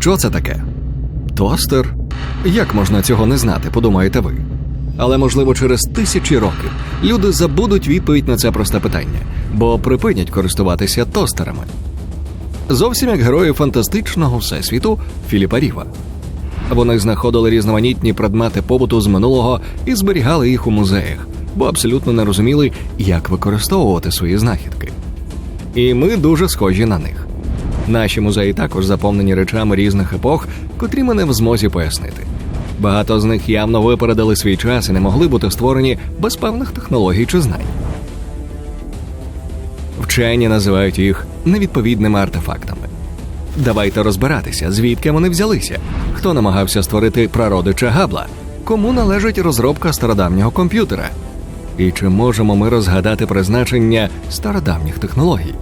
Що це таке? Тостер? Як можна цього не знати, подумаєте ви? Але можливо через тисячі років люди забудуть відповідь на це просте питання, бо припинять користуватися тостерами. Зовсім як герої фантастичного всесвіту Філіпа Ріва. Вони знаходили різноманітні предмети побуту з минулого і зберігали їх у музеях, бо абсолютно не розуміли, як використовувати свої знахідки. І ми дуже схожі на них. Наші музеї також заповнені речами різних епох, котрі ми не в змозі пояснити. Багато з них явно випередили свій час і не могли бути створені без певних технологій чи знань. Вчені називають їх невідповідними артефактами. Давайте розбиратися, звідки вони взялися, хто намагався створити прародича габла, кому належить розробка стародавнього комп'ютера, і чи можемо ми розгадати призначення стародавніх технологій.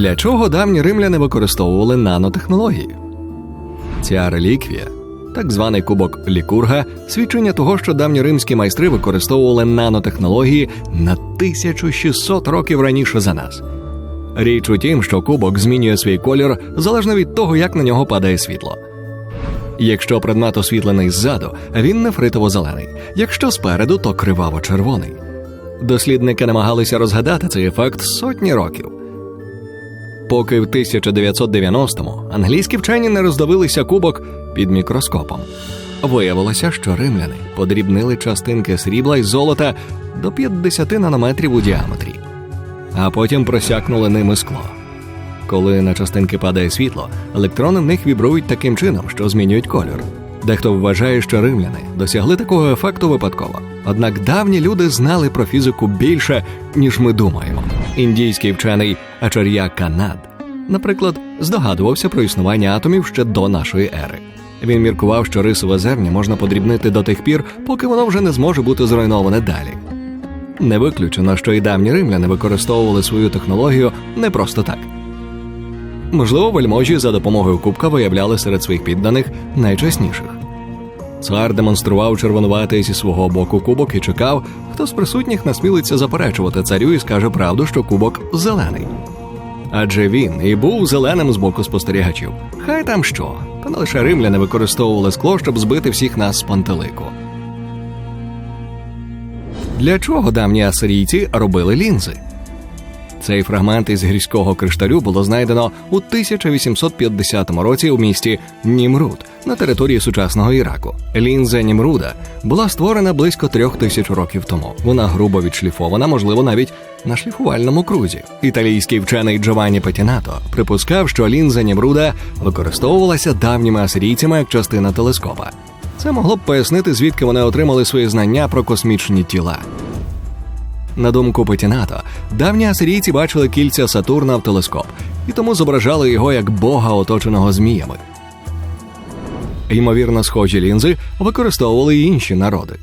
Для чого давні римляни використовували нанотехнології? Ця реліквія, так званий кубок лікурга, свідчення того, що давні римські майстри використовували нанотехнології на 1600 років раніше за нас. Річ у тім, що кубок змінює свій колір залежно від того, як на нього падає світло. Якщо предмет освітлений ззаду, він нефритово-зелений, якщо спереду, то криваво-червоний. Дослідники намагалися розгадати цей ефект сотні років. Поки в 1990-му англійські вчені не роздавилися кубок під мікроскопом. Виявилося, що римляни подрібнили частинки срібла і золота до 50 нанометрів у діаметрі, а потім просякнули ними скло. Коли на частинки падає світло, електрони в них вібрують таким чином, що змінюють кольор. Дехто вважає, що римляни досягли такого ефекту випадково. Однак давні люди знали про фізику більше, ніж ми думаємо. Індійський вчений Ачар'я Канад, наприклад, здогадувався про існування атомів ще до нашої ери. Він міркував, що рисове зерня можна подрібнити до тих пір, поки воно вже не зможе бути зруйноване далі. Не виключено, що і давні римляни використовували свою технологію не просто так. Можливо, вельможі за допомогою кубка виявляли серед своїх підданих найчесніших. Цар демонстрував червонуватий зі свого боку кубок і чекав, хто з присутніх насмілиться заперечувати царю і скаже правду, що кубок зелений. Адже він і був зеленим з боку спостерігачів. Хай там що, та не лише римляни використовували скло, щоб збити всіх нас з пантелику. Для чого давні асирійці робили лінзи? Цей фрагмент із гірського кришталю було знайдено у 1850 році у місті Німруд на території сучасного Іраку. Лінза Німруда була створена близько трьох тисяч років тому. Вона грубо відшліфована, можливо, навіть на шліфувальному крузі. Італійський вчений Джованні Петінато припускав, що лінза Німруда використовувалася давніми асирійцями як частина телескопа. Це могло б пояснити, звідки вони отримали свої знання про космічні тіла. На думку Петінато, давні асирійці бачили кільця Сатурна в телескоп і тому зображали його як бога, оточеного зміями. Ймовірно, схожі лінзи використовували й інші народи.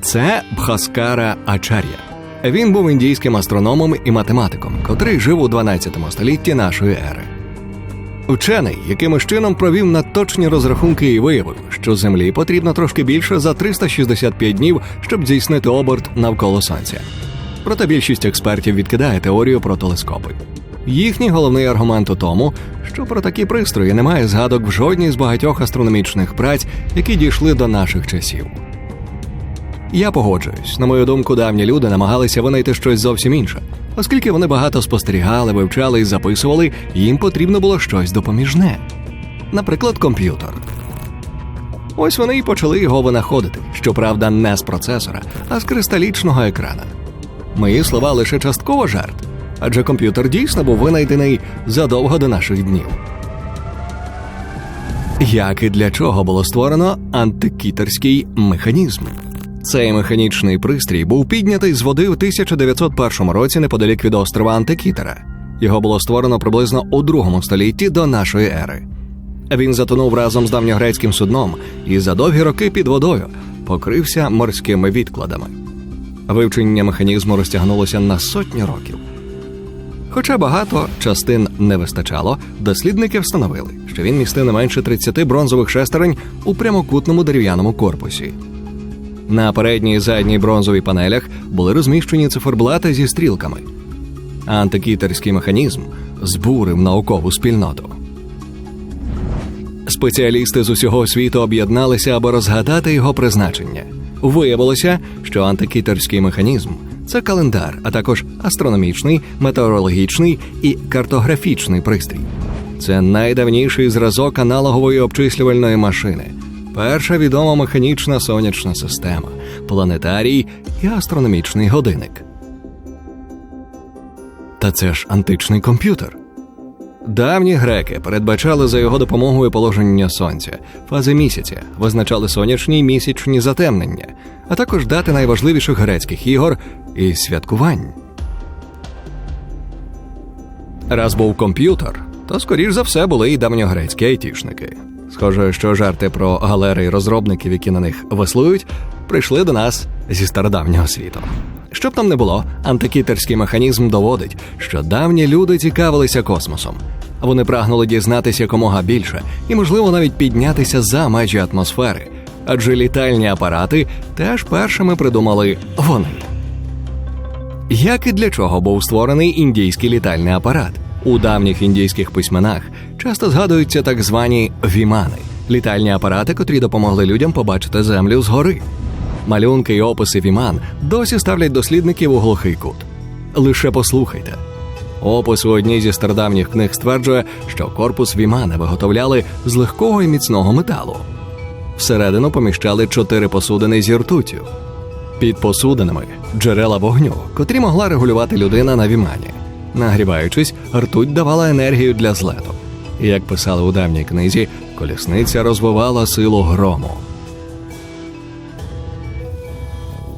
Це Бхаскара Ачар'я. Він був індійським астрономом і математиком, котрий жив у 12 столітті нашої ери. Учений якимось чином провів на точні розрахунки і виявив, що Землі потрібно трошки більше за 365 днів, щоб здійснити оберт навколо сонця. Проте більшість експертів відкидає теорію про телескопи. Їхній головний аргумент у тому, що про такі пристрої немає згадок в жодній з багатьох астрономічних праць, які дійшли до наших часів. Я погоджуюсь, на мою думку, давні люди намагалися винайти щось зовсім інше, оскільки вони багато спостерігали, вивчали і записували, їм потрібно було щось допоміжне, наприклад, комп'ютер. Ось вони і почали його винаходити, щоправда, не з процесора, а з кристалічного екрана. Мої слова лише частково жарт, адже комп'ютер дійсно був винайдений задовго до наших днів. Як і для чого було створено антикітерський механізм? Цей механічний пристрій був піднятий з води в 1901 році неподалік від острова Антикітера. Його було створено приблизно у другому столітті до нашої ери. Він затонув разом з давньогрецьким судном і за довгі роки під водою покрився морськими відкладами. Вивчення механізму розтягнулося на сотні років. Хоча багато частин не вистачало, дослідники встановили, що він містив не менше 30 бронзових шестерень у прямокутному дерев'яному корпусі. На передній і задній бронзовій панелях були розміщені циферблати зі стрілками. антикітерський механізм збурив наукову спільноту. Спеціалісти з усього світу об'єдналися, аби розгадати його призначення. Виявилося, що антикітерський механізм це календар, а також астрономічний, метеорологічний і картографічний пристрій. Це найдавніший зразок аналогової обчислювальної машини, перша відома механічна сонячна система, планетарій і астрономічний годинник. Та це ж античний комп'ютер. Давні греки передбачали за його допомогою положення сонця, фази місяця, визначали сонячні й місячні затемнення, а також дати найважливіших грецьких ігор і святкувань. Раз був комп'ютер, то скоріш за все були й давньогрецькі айтішники. Схоже, що жарти про галери й розробників, які на них веслують, прийшли до нас зі стародавнього світу. Щоб там не було, антикітерський механізм доводить, що давні люди цікавилися космосом. Вони прагнули дізнатися якомога більше і, можливо, навіть піднятися за межі атмосфери, адже літальні апарати теж першими придумали вони. Як і для чого був створений індійський літальний апарат? У давніх індійських письменах часто згадуються так звані вімани літальні апарати, котрі допомогли людям побачити землю згори. Малюнки й описи віман досі ставлять дослідників у глухий кут. Лише послухайте. Опис у одній зі стародавніх книг стверджує, що корпус вімани виготовляли з легкого і міцного металу. Всередину поміщали чотири посудини зі ртуттю. Під посудинами джерела вогню, котрі могла регулювати людина на вімані. Нагріваючись, ртуть давала енергію для злету. Як писали у давній книзі, колісниця розвивала силу грому.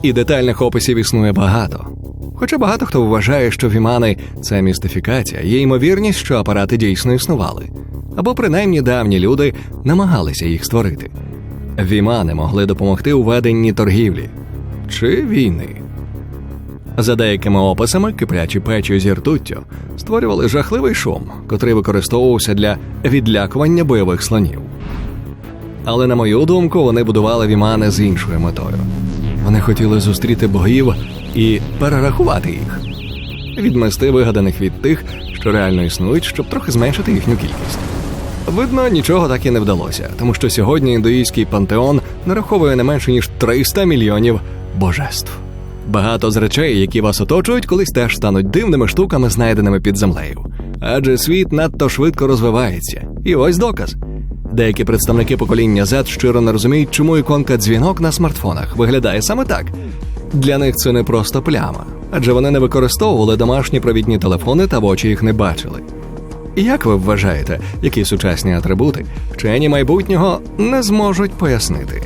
І детальних описів існує багато. Хоча багато хто вважає, що вімани це містифікація, є ймовірність, що апарати дійсно існували, або принаймні давні люди намагалися їх створити. Вімани могли допомогти у веденні торгівлі чи війни. За деякими описами, киплячі печі зі ртуттю створювали жахливий шум, котрий використовувався для відлякування бойових слонів. Але на мою думку, вони будували вімани з іншою метою. Вони хотіли зустріти богів і перерахувати їх, відмести вигаданих від тих, що реально існують, щоб трохи зменшити їхню кількість. Видно, нічого так і не вдалося, тому що сьогодні індуїзький пантеон нараховує не менше ніж 300 мільйонів божеств. Багато з речей, які вас оточують, колись теж стануть дивними штуками, знайденими під землею. Адже світ надто швидко розвивається. І ось доказ. Деякі представники покоління Z щиро не розуміють, чому іконка дзвінок на смартфонах виглядає саме так. Для них це не просто пляма, адже вони не використовували домашні провідні телефони та в очі їх не бачили. Як ви вважаєте, які сучасні атрибути вчені майбутнього не зможуть пояснити?